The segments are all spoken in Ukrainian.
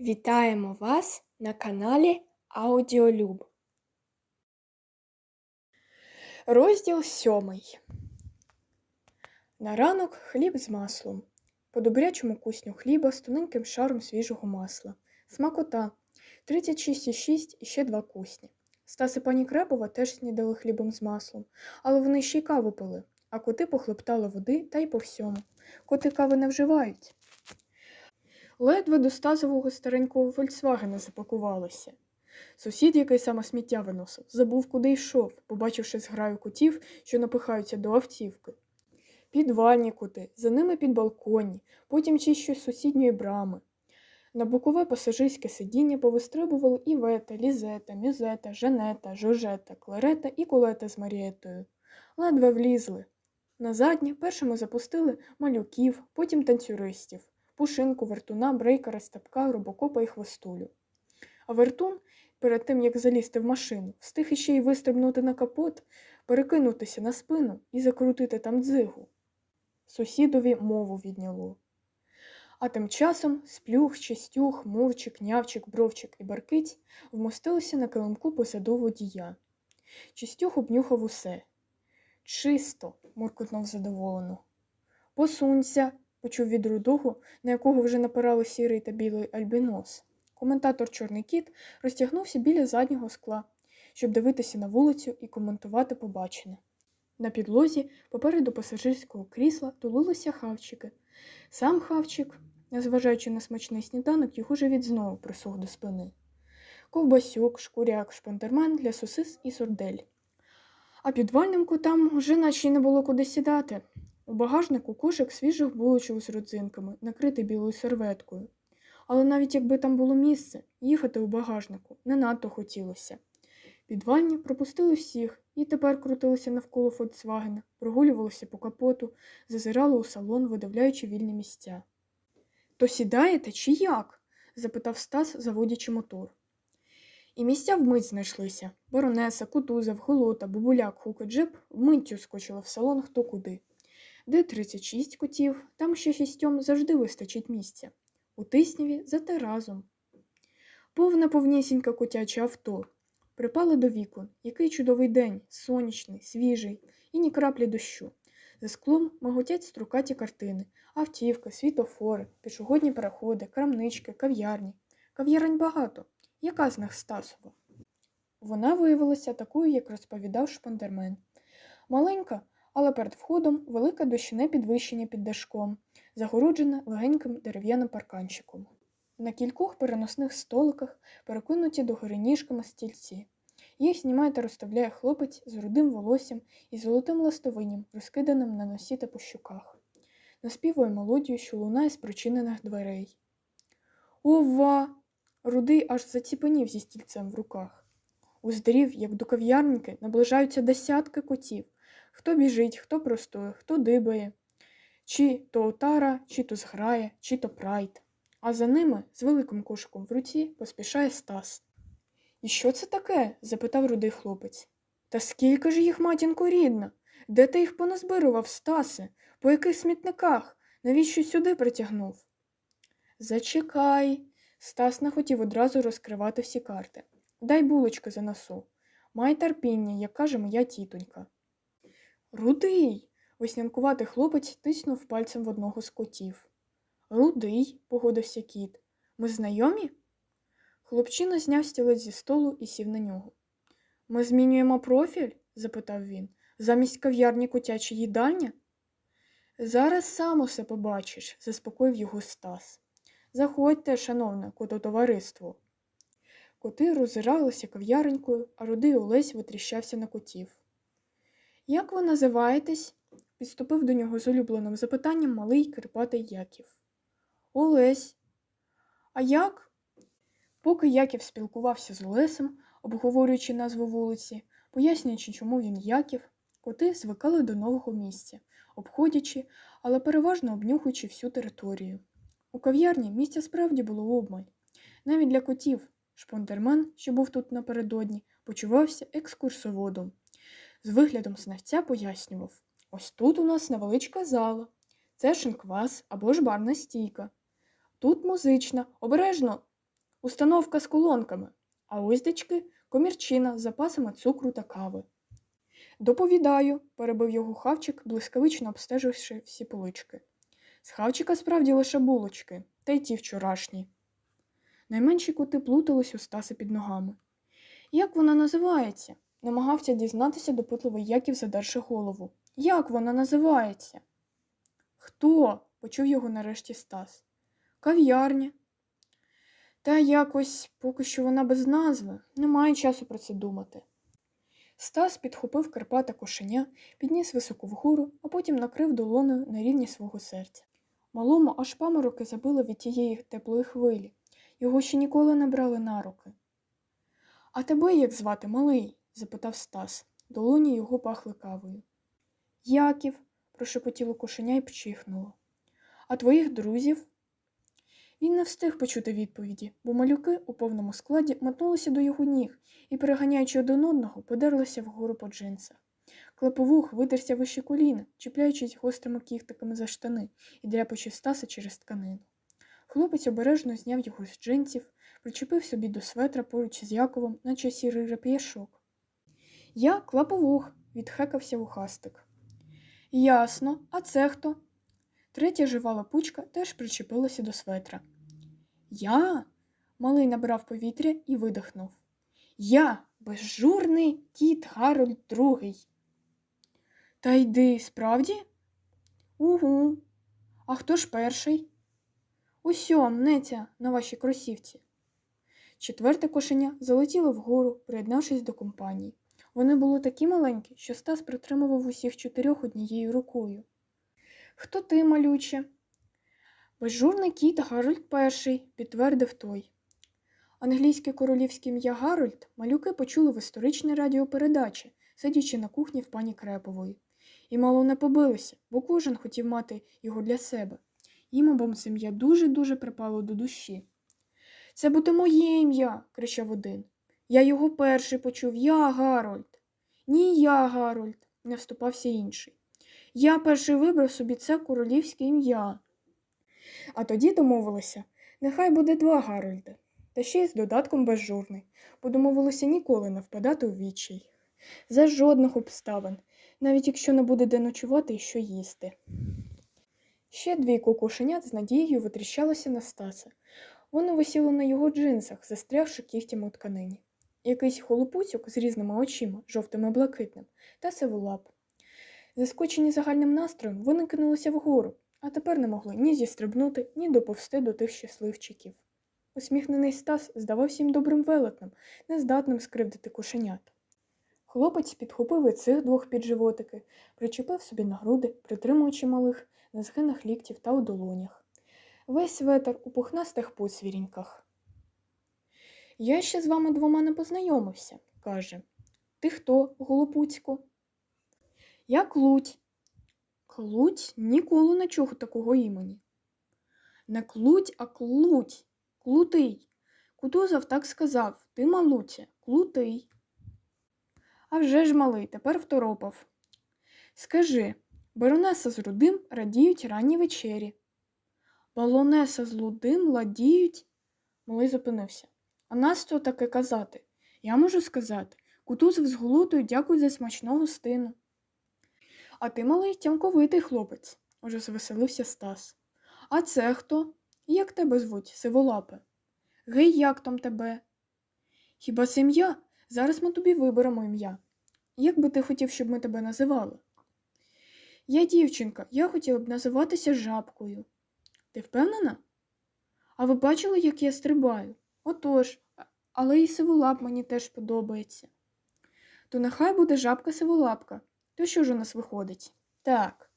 Вітаємо вас на каналі Аудіолюб. Розділ сьомий. На ранок хліб з маслом. По добрячому кусню хліба з тоненьким шаром свіжого масла. Смакота 36,6 і ще два кусні. Стас і пані Крепова теж снідали хлібом з маслом, але вони ще й каву пили, а коти похлептали води та й по всьому. Коти кави не вживають. Ледве до стазового старенького Фольксвагена запакувалися. Сусід, який саме сміття виносив, забув, куди йшов, побачивши зграю котів, що напихаються до автівки. Підвальні кути, за ними підбалконні, потім чищу з сусідньої брами. На бокове пасажирське сидіння повистрибували Івета, Лізета, Мюзета, Жанета, Жожета, Кларета і Кулета з Марієтою. Ледве влізли. На заднє першими запустили малюків, потім танцюристів пушинку, вертуна, брейкера, стапка, робокопа і хвостулю. А вертун, перед тим як залізти в машину, встиг іще й вистрибнути на капот, перекинутися на спину і закрутити там дзигу. Сусідові мову відняло. А тим часом сплюх, чистюх, мурчик, нявчик, бровчик і баркиць вмостилися на килимку позаду водія. Чистюх обнюхав усе. Чисто, муркотнув задоволено. Посунься, почув від рудого, на якого вже напирали сірий та білий альбінос. Коментатор Чорний кіт розтягнувся біля заднього скла, щоб дивитися на вулицю і коментувати побачене. На підлозі, попереду пасажирського крісла, тулилися хавчики. Сам хавчик, незважаючи на смачний сніданок, його живіт знову присох до спини. Ковбасюк, шкуряк, шпандермен для сосис і сурдель. А підвальним кутам уже наче не було куди сідати. У багажнику кошик свіжих булочок з родзинками, накритий білою серветкою. Але навіть якби там було місце, їхати у багажнику не надто хотілося. Підвальні пропустили всіх і тепер крутилися навколо Фольксвагена, прогулювалися по капоту, зазирали у салон, видивляючи вільні місця. То сідаєте чи як? запитав Стас, заводячи мотор. І місця вмить знайшлися. Баронеса, Кутузов, Голота, Бубуляк, Хук і вмиттю скочили в салон хто куди. Де 36 котів, там ще шістьом завжди вистачить місця. У тисніві зате разом. Повне повнісіньке котяче авто. Припали до вікон. Який чудовий день, сонячний, свіжий, і ні краплі дощу. За склом маготять струкаті картини, автівка, світофори, пішогодні переходи, крамнички, кав'ярні. Кав'ярень багато. Яка з них Стасова? Вона виявилася такою, як розповідав шпандермен. Маленька, але перед входом велике дощине підвищення під дашком, загороджене легеньким дерев'яним парканчиком. На кількох переносних столиках перекинуті догори ніжками стільці. Їх знімає та розставляє хлопець з рудим волоссям і золотим ластовинням, розкиданим на носі та по щуках. Наспівує мелодію, що лунає з причинених дверей. Ова! Рудий аж заціпенів зі стільцем в руках. Уздрів, як до кав'ярники наближаються десятки котів. Хто біжить, хто простоє, хто дибає, чи то отара, чи то зграє, чи то прайд. А за ними, з великим кошиком в руці, поспішає Стас. І що це таке? запитав рудий хлопець. Та скільки ж їх, матінко рідна? Де ти їх поназбирував, Стасе? По яких смітниках? Навіщо сюди притягнув? Зачекай. Стас не хотів одразу розкривати всі карти. Дай булочки занесу. Май терпіння, як каже моя тітонька. Рудий. Веснянкуватий хлопець тиснув пальцем в одного з котів. Рудий, погодився кіт. Ми знайомі? Хлопчина зняв стілець зі столу і сів на нього. Ми змінюємо профіль? запитав він. Замість кав'ярні котяча їдальня? Зараз сам усе побачиш, заспокоїв його Стас. Заходьте, шановне кототовариство. Коти роззиралися кав'яренькою, а рудий Олесь витріщався на котів. Як ви називаєтесь? підступив до нього з улюбленим запитанням малий Кирпатий Яків. Олесь. А як? Поки Яків спілкувався з Олесем, обговорюючи назву вулиці, пояснюючи, чому він Яків, коти звикали до нового місця, обходячи, але переважно обнюхуючи всю територію. У кав'ярні місця справді було обмаль. Навіть для котів шпондермен, що був тут напередодні, почувався екскурсоводом. З виглядом знавця пояснював ось тут у нас невеличка зала, це шинквас або ж барна стійка. Тут музична, обережно установка з колонками, а ось дечки комірчина з запасами цукру та кави. Доповідаю, перебив його хавчик, блискавично обстеживши всі полички. З хавчика справді лише булочки, та й ті вчорашні. Найменші кути плутались у Стаса під ногами. Як вона називається? Намагався дізнатися допитливий Яків, задерши голову. Як вона називається? Хто? почув його нарешті Стас. Кав'ярня. Та якось поки що вона без назви, немає часу про це думати. Стас підхопив Карпата кошеня, підніс високо вгору, а потім накрив долоною на рівні свого серця. Малому аж памороки забили від тієї теплої хвилі. Його ще ніколи не брали на руки. А тебе як звати, малий? Запитав Стас. Долоні його пахли кавою. Яків, прошепотіло кошеня і почихнуло. А твоїх друзів? Він не встиг почути відповіді, бо малюки у повному складі метнулися до його ніг і, переганяючи один одного, подерлися вгору по джинсах. Клеповух видерся вище коліна, чіпляючись гострими кіхтиками за штани і дряпаючи Стаса через тканину. Хлопець обережно зняв його з джинсів, причепив собі до светра поруч з Яковом, наче сірий реп'яшок. Я клаповух, відхекався вухастик. Ясно, а це хто? Третя жива лапучка теж причепилася до светра. Я? Малий набрав повітря і видихнув. Я безжурний кіт Гарольд Другий. Та йди, справді? Угу. А хто ж перший? Усьо, мнеться на вашій кросівці. Четверте кошеня залетіло вгору, приєднавшись до компанії. Вони були такі маленькі, що Стас притримував усіх чотирьох однією рукою. Хто ти, малюче? Безжурний кіт Гарольд перший, підтвердив той. Англійське королівське ім'я Гарольд малюки почули в історичній радіопередачі, сидячи на кухні в пані Крепової. І мало не побилися, бо кожен хотів мати його для себе. Їм обом це ім'я дуже-дуже припало до душі. Це буде моє ім'я, кричав один. Я його перший почув, я Гарольд. Ні, я Гарольд, не вступався інший. Я перший вибрав собі це королівське ім'я. А тоді домовилися, нехай буде два Гарольди, та ще й з додатком безжурний, бо домовилися ніколи не впадати у відчай. За жодних обставин, навіть якщо не буде де ночувати і що їсти. Ще двійко кошенят з надією витріщалося на Стаса. Воно висіло на його джинсах, застрягши кігтями у тканині. Якийсь холопуцюк з різними очима, жовтим і блакитним, та сиволап. Заскочені загальним настроєм, вони кинулися вгору, а тепер не могли ні зістрибнути, ні доповсти до тих щасливчиків. Усміхнений Стас здавався їм добрим велетнем, нездатним скривдити кошенят. Хлопець підхопив і цих двох під животики, причепив собі на груди, притримуючи малих на згинах ліктів та у долонях. Весь ветер у пухнастих посвіріньках. Я ще з вами двома не познайомився, каже. Ти хто, голопуцько? Я клуть. Клуть ніколи не чув такого імені. Не клуть, а клуть. Клутий. Кутузов так сказав ти, малуця, клутий. А вже ж малий, тепер второпав. Скажи, баронеса з рудим радіють ранні вечері. Балонеса з лудим ладіють. Малий зупинився. А нас то таке казати? Я можу сказати. Кутузов з голотою дякують за смачну гостину. А ти, малий, тямковитий хлопець, уже звеселився Стас. А це хто? Як тебе звуть, сиволапе? Гей, як там тебе? Хіба це ім'я? Зараз ми тобі виберемо ім'я. Як би ти хотів, щоб ми тебе називали? Я дівчинка, я хотіла б називатися жабкою. Ти впевнена? А ви бачили, як я стрибаю? Отож, але і сиволап мені теж подобається. То нехай буде жабка сиволапка. То що ж у нас виходить? Так.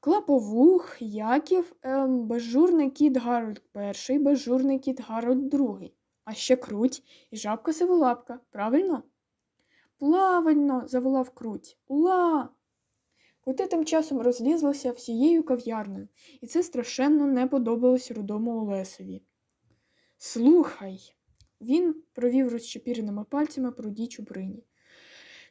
Клаповух, Яків, ем, безжурний кіт Гарольд перший, безжурний кіт Гарольд другий. А ще круть і жабка сиволапка, правильно? Правильно, заволав круть. Ула! Коти тим часом розлізлися всією кав'ярнею, і це страшенно не подобалось рудому Олесові. Слухай, він провів розчепіреними пальцями по рудій чубрині.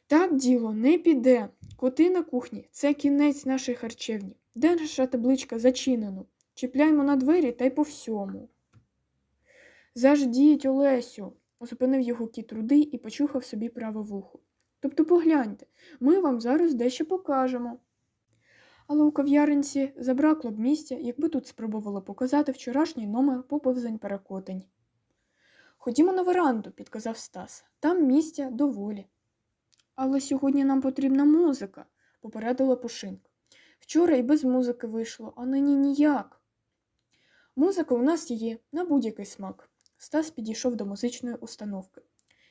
Так діло не піде. Коти на кухні це кінець нашої харчевні. Де наша табличка зачинено? Чіпляємо на двері та й по всьому. Заждіть, Олесю, зупинив його кіт рудий і почухав собі праве вухо. Тобто погляньте, ми вам зараз дещо покажемо. Але у кав'яринці забракло б місця, якби тут спробувала показати вчорашній номер поповзань перекотень. Ходімо на веранду, підказав Стас. Там місця доволі. Але сьогодні нам потрібна музика, попередила Пушинка. Вчора і без музики вийшло, а нині ніяк. Музика у нас є на будь-який смак. Стас підійшов до музичної установки.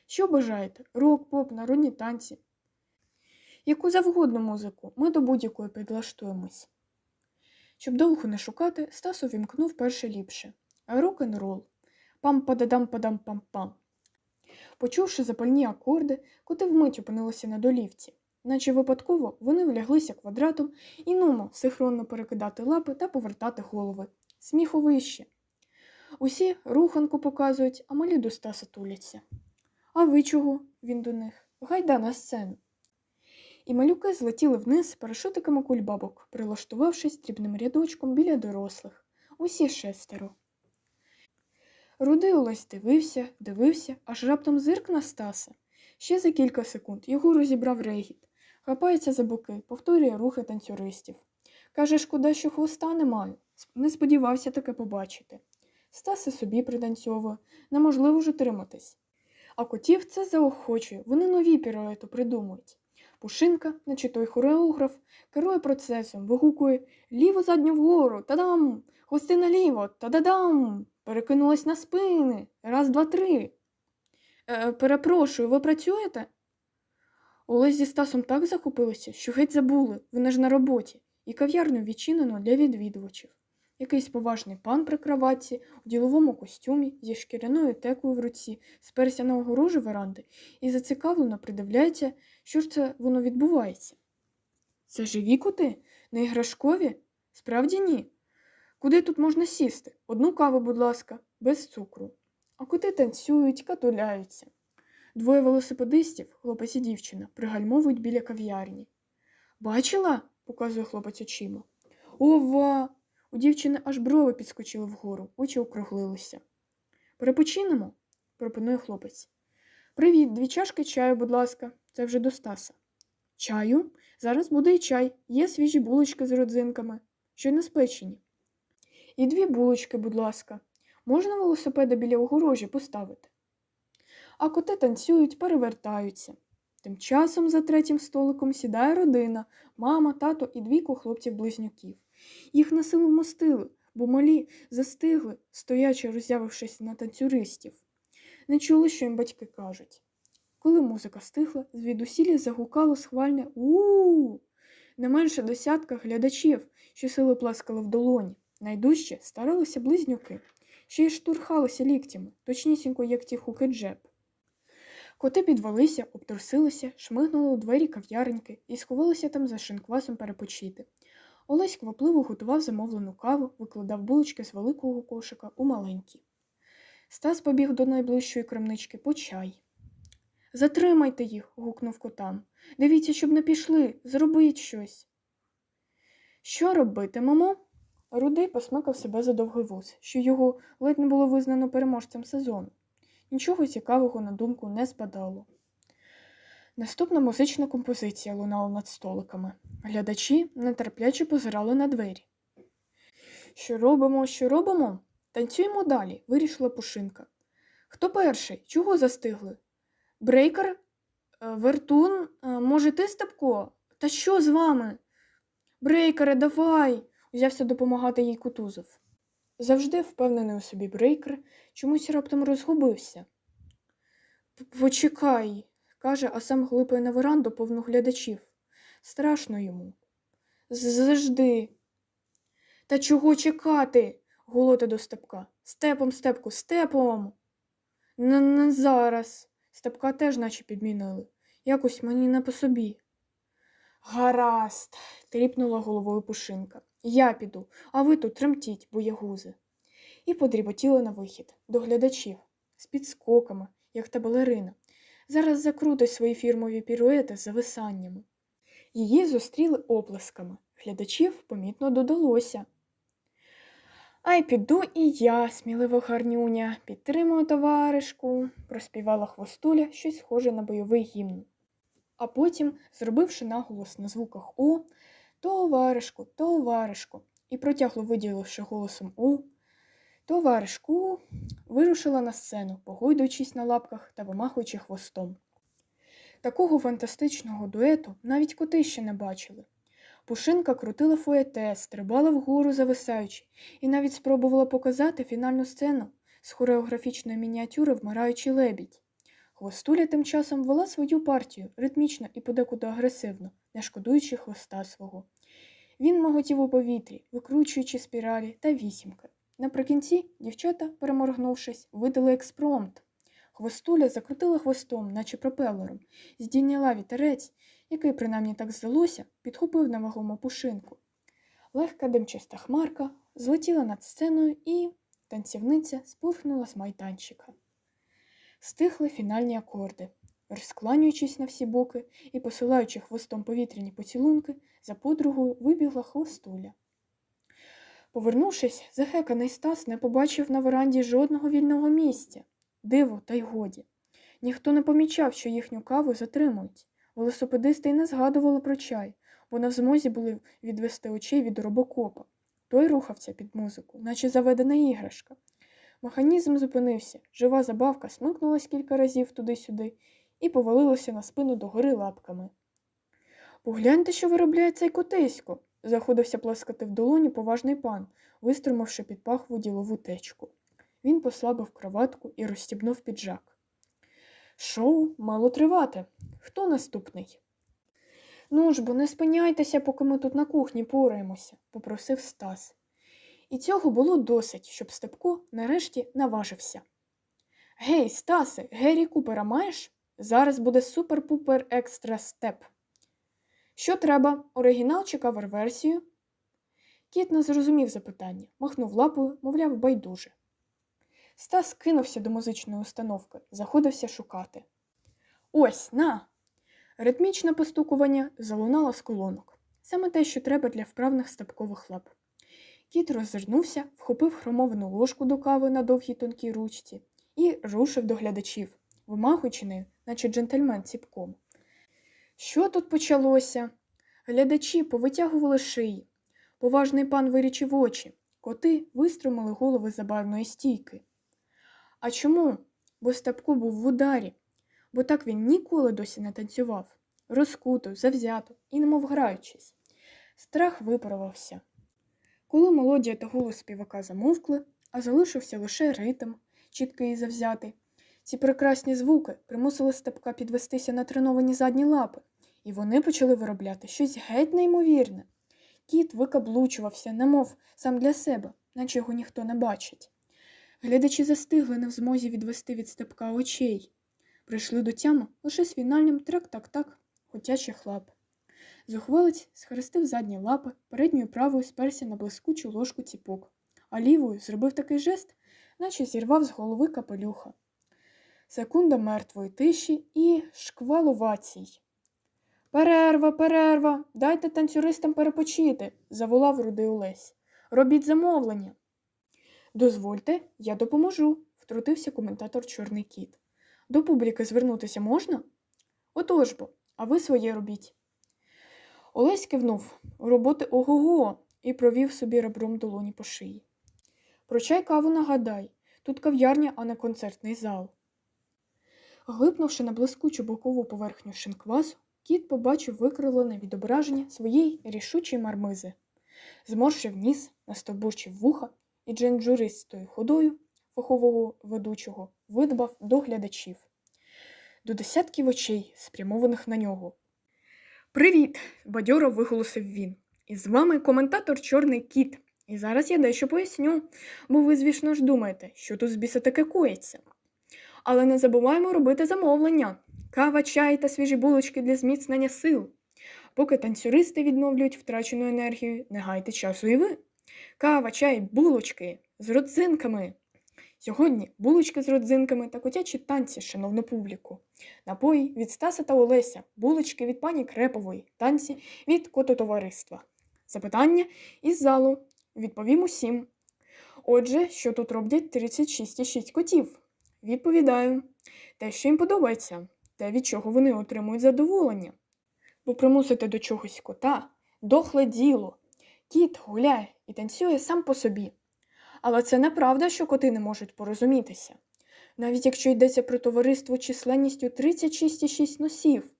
Що бажаєте? Рок, поп, народні танці. Яку завгодно музику, ми до будь-якої підлаштуємось. Щоб довго не шукати, Стас увімкнув перше ліпше рок-н-рол. Пам-пададам-падам-пам-пам. Почувши запальні акорди, коти вмить опинилися на долівці. Наче випадково вони вляглися квадратом і нумо синхронно перекидати лапи та повертати голови. Сміховище. Усі руханку показують, а малі до Стаса туляться. А ви чого? він до них. Гайда на сцену. І малюки злетіли вниз парашутиками кульбабок, прилаштувавшись дрібним рядочком біля дорослих. Усі шестеро. Рудий Олесь дивився, дивився, аж раптом зирк на Стаса. Ще за кілька секунд його розібрав регіт. Хапається за боки, повторює рухи танцюристів. Каже, шкода, що хвоста не маю. Не сподівався таке побачити. Стас собі пританцьовує, неможливо ж утриматись. А котів це заохочує, вони нові піруети придумують. Пушинка, наче той хореограф, керує процесом, вигукує ліво задню вгору, та-дам! Хвости наліво, та-да-дам! Перекинулась на спини. Раз, два, три. Е, перепрошую, ви працюєте? Олесь зі Стасом так захопилися, що геть забули, вони ж на роботі, і кав'ярню відчинено для відвідувачів. Якийсь поважний пан при кроватці, у діловому костюмі, зі шкіряною текою в руці, сперся на огорожу веранди і зацікавлено придивляється, що ж це воно відбувається. Це живі коти? Не іграшкові? Справді ні. Куди тут можна сісти? Одну каву, будь ласка, без цукру. А коти танцюють, катуляються. Двоє велосипедистів, хлопець і дівчина, пригальмовують біля кав'ярні. Бачила? показує хлопець очима. Ова! У дівчини аж брови підскочили вгору, очі округлилися. Перепочинемо, пропонує хлопець. Привіт, дві чашки чаю, будь ласка, це вже до Стаса. Чаю? Зараз буде і чай, є свіжі булочки з родзинками, щойно спечені. І дві булочки, будь ласка. Можна велосипеда біля огорожі поставити? А коти танцюють, перевертаються. Тим часом за третім столиком сідає родина, мама, тато і двійко хлопців-близнюків. Їх насилу мостили, бо малі застигли, стоячи, роззявившись на танцюристів. Не чули, що їм батьки кажуть. Коли музика стихла, звідусілі загукало схвальне у у. Не менше десятка глядачів, що сили плескали в долоні. Найдужче старалися близнюки, ще й штурхалися ліктями, точнісінько, як ті хуки джеб. Коти підвелися, обтрусилися, шмигнули у двері кав'яреньки і сховалися там за шинквасом перепочити. Олесь квапливо готував замовлену каву, викладав булочки з великого кошика у маленькі. Стас побіг до найближчої крамнички по чай. Затримайте їх, гукнув котам. Дивіться, щоб не пішли, зробіть щось. Що робитимемо? Рудий посмикав себе за довгий вуз, що його ледь не було визнано переможцем сезону. Нічого цікавого на думку не спадало. Наступна музична композиція лунала над столиками. Глядачі нетерпляче позирали на двері. Що робимо, що робимо? Танцюємо далі, вирішила Пушинка. Хто перший? Чого застигли? Брейкер? Е, Вертун? Е, Може, ти, Степко? Та що з вами? Брейкере, давай! узявся допомагати їй кутузов. Завжди впевнений у собі брейкер чомусь раптом розгубився. Почекай, каже, а сам глипає на веранду повну глядачів. Страшно йому. Завжди. Та чого чекати? голота до степка. Степом, степку, степом. Не зараз. Степка теж наче підмінили. Якось мені не по собі. Гаразд, тріпнула головою пушинка. Я піду, а ви тут тремтіть, боягузи. І подріботіли на вихід до глядачів з підскоками, як та балерина. Зараз закрутить свої фірмові піруети з зависаннями. Її зустріли оплесками. Глядачів помітно додалося. Ай піду і я, сміливо гарнюня, підтримую товаришку, проспівала хвостуля щось схоже на бойовий гімн. А потім, зробивши наголос на звуках У, товаришку, товаришку, і протягло виділивши голосом У, товаришку, вирушила на сцену, погойдуючись на лапках та вимахуючи хвостом. Такого фантастичного дуету навіть коти ще не бачили. Пушинка крутила фуете, стрибала вгору зависаючи, і навіть спробувала показати фінальну сцену з хореографічної мініатюри Вмираючий лебідь. Хвостуля тим часом вела свою партію ритмічно і подекуди агресивно, не шкодуючи хвоста свого. Він моготів у повітрі, викручуючи спіралі та вісімки. Наприкінці дівчата, переморгнувшись, видали експромт. Хвостуля закрутила хвостом, наче пропелером, здійняла вітерець, який, принаймні так здалося, підхопив невагому пушинку. Легка димчаста хмарка злетіла над сценою і танцівниця спурхнула з майданчика. Стихли фінальні акорди. Розкланюючись на всі боки і посилаючи хвостом повітряні поцілунки, за подругою вибігла хвостуля. Повернувшись, захеканий Стас не побачив на веранді жодного вільного місця. Диво, та й годі. Ніхто не помічав, що їхню каву затримують. Велосипедисти й не згадували про чай, бо не в змозі були відвести очей від робокопа. Той рухався під музику, наче заведена іграшка. Механізм зупинився, жива забавка смикнулась кілька разів туди-сюди і повалилася на спину догори лапками. Погляньте, що виробляє цей котисько, заходився плескати в долоні поважний пан, виструмавши під пахву ділову течку. Він послабив кроватку і розстібнув піджак. Шоу мало тривати. Хто наступний? Ну ж бо не спиняйтеся, поки ми тут на кухні пораємося, попросив Стас. І цього було досить, щоб Степко нарешті наважився. Гей, Стасе, Геррі Купера маєш? Зараз буде супер-пупер екстра степ. Що треба, оригінал чи кавер-версію? Кіт не зрозумів запитання, махнув лапою, мовляв, байдуже. Стас кинувся до музичної установки, заходився шукати. Ось на. Ритмічне постукування залунало з колонок. Саме те, що треба для вправних степкових лап. Кіт роззирнувся, вхопив хромовану ложку до кави на довгій тонкій ручці і рушив до глядачів, вимахуючи нею, наче джентльмен ціпком. Що тут почалося? Глядачі повитягували шиї. Поважний пан вирічив очі, коти виструмили голови забавної стійки. А чому? Бо Степко був в ударі, бо так він ніколи досі не танцював, розкуто, завзято і немов граючись. Страх виправився. Коли мелодія та голос співака замовкли, а залишився лише ритм, чіткий і завзятий, ці прекрасні звуки примусили Степка підвестися на треновані задні лапи, і вони почали виробляти щось геть неймовірне. Кіт викаблучувався, немов сам для себе, наче його ніхто не бачить. Глядачі застигли не в змозі відвести від степка очей. Прийшли до тями лише з фінальним трак-так-так хотячих лап. Зухвалець схрестив задні лапи, передньою правою сперся на блискучу ложку ціпок, а лівою зробив такий жест, наче зірвав з голови капелюха. Секунда мертвої тиші і шквал овацій. Перерва, перерва, дайте танцюристам перепочити, заволав рудий Олесь. Робіть замовлення. Дозвольте, я допоможу, втрутився коментатор Чорний кіт. До публіки звернутися можна? Отож бо, а ви своє робіть. Олесь кивнув роботи ого-го і провів собі ребром долоні по шиї. Про чай каву нагадай тут кав'ярня, а не концертний зал. Глипнувши на блискучу бокову поверхню шинквасу, кіт побачив викривлене відображення своєї рішучої мармизи, зморшив ніс, настовбурчив вуха і дженджуристою ходою фахового ведучого видбав до глядачів, до десятків очей, спрямованих на нього. Привіт! бадьоро виголосив він. І з вами коментатор Чорний кіт. І зараз я дещо поясню, бо ви, звісно ж, думаєте, що тут з біса таке коїться. Але не забуваємо робити замовлення. Кава, чай та свіжі булочки для зміцнення сил. Поки танцюристи відновлюють втрачену енергію, не гайте часу і ви. Кава, чай, булочки з родзинками. Сьогодні булочки з родзинками та котячі танці, шановну публіку. Напої від Стаса та Олеся, булочки від пані Крепової, танці від кототовариства. Запитання із залу. Відповім усім. Отже, що тут роблять 36,6 котів? Відповідаю, те, що їм подобається, те, від чого вони отримують задоволення. Бо примусити до чогось кота дохле діло. Кіт гуляє і танцює сам по собі. Але це неправда, що коти не можуть порозумітися, навіть якщо йдеться про товариство численністю 36,6 носів.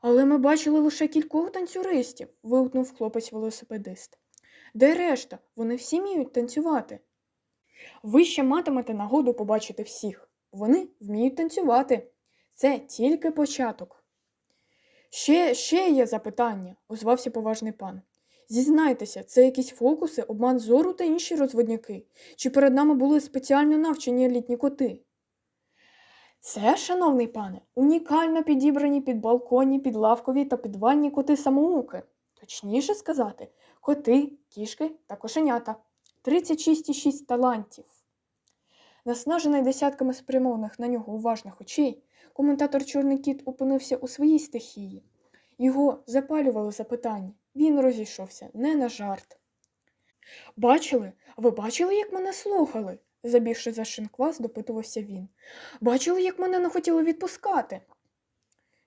Але ми бачили лише кількох танцюристів, вигукнув хлопець-велосипедист. Де решта? Вони всі вміють танцювати. Ви ще матимете нагоду побачити всіх. Вони вміють танцювати. Це тільки початок. Ще, ще є запитання, озвався поважний пан. Зізнайтеся, це якісь фокуси, обман зору та інші розводняки? Чи перед нами були спеціально навчені літні коти? Це, шановний пане, унікально підібрані підбалконні, підлавкові та підвальні коти самоуки. Точніше сказати, коти, кішки та кошенята. 36,6 талантів. Наснажений десятками спрямованих на нього уважних очей, коментатор Чорний кіт опинився у своїй стихії. Його запалювали запитання. Він розійшовся не на жарт. Бачили? Ви бачили, як мене слухали? забігши за шинквас, допитувався він. Бачили, як мене не хотіли відпускати?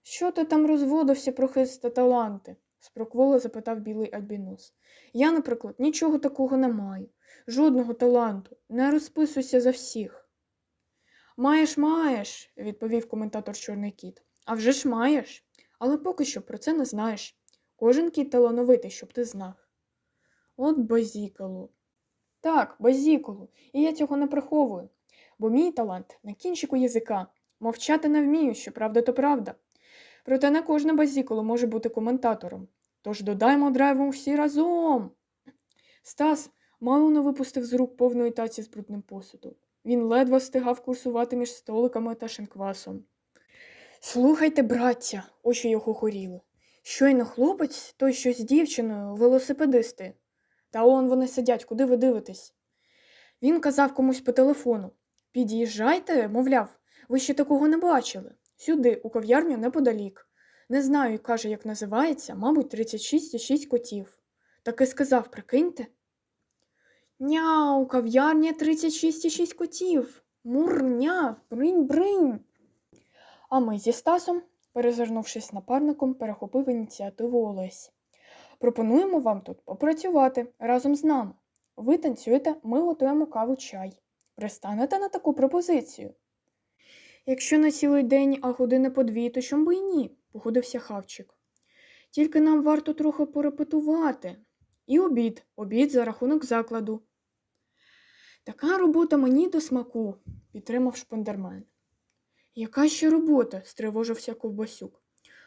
Що ти там розводився про хист та таланти? спрокволо запитав білий альбінос. Я, наприклад, нічого такого не маю, жодного таланту, не розписуйся за всіх. Маєш, маєш, відповів коментатор Чорний кіт. А вже ж маєш, але поки що про це не знаєш. Кожен кіт талановитий, щоб ти знав. От базікало. Так, базікало, і я цього не приховую, бо мій талант на кінчику язика. Мовчати не вмію, що правда, то правда. Проте не кожне базікало може бути коментатором. Тож додаймо драйву всі разом. Стас мало не випустив з рук повної таці з брудним посудом. Він ледве встигав курсувати між столиками та шинквасом. Слухайте, браття, очі його горіли. Щойно хлопець, той що з дівчиною, велосипедисти. Та он вони сидять, куди ви дивитесь? Він казав комусь по телефону Під'їжджайте, мовляв, ви ще такого не бачили. Сюди, у кав'ярню неподалік. Не знаю, каже, як називається, мабуть, 36,6 котів. Так і сказав, прикиньте. Няу, кав'ярня 36,6 котів. Мурняв, бринь-бринь. А ми зі Стасом, перезирнувшись напарником, перехопив ініціативу Олесь. Пропонуємо вам тут попрацювати разом з нами. Ви танцюєте, ми готуємо каву чай. Пристанете на таку пропозицію? Якщо на цілий день, а години по дві, то чому би і ні, погодився хавчик. Тільки нам варто трохи порепетувати. І обід, обід за рахунок закладу. Така робота мені до смаку, підтримав шпандермен. Яка ще робота? стривожився ковбасюк.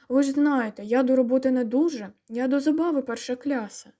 Ви ж знаєте, я до роботи не дуже, я до забави перша кляса.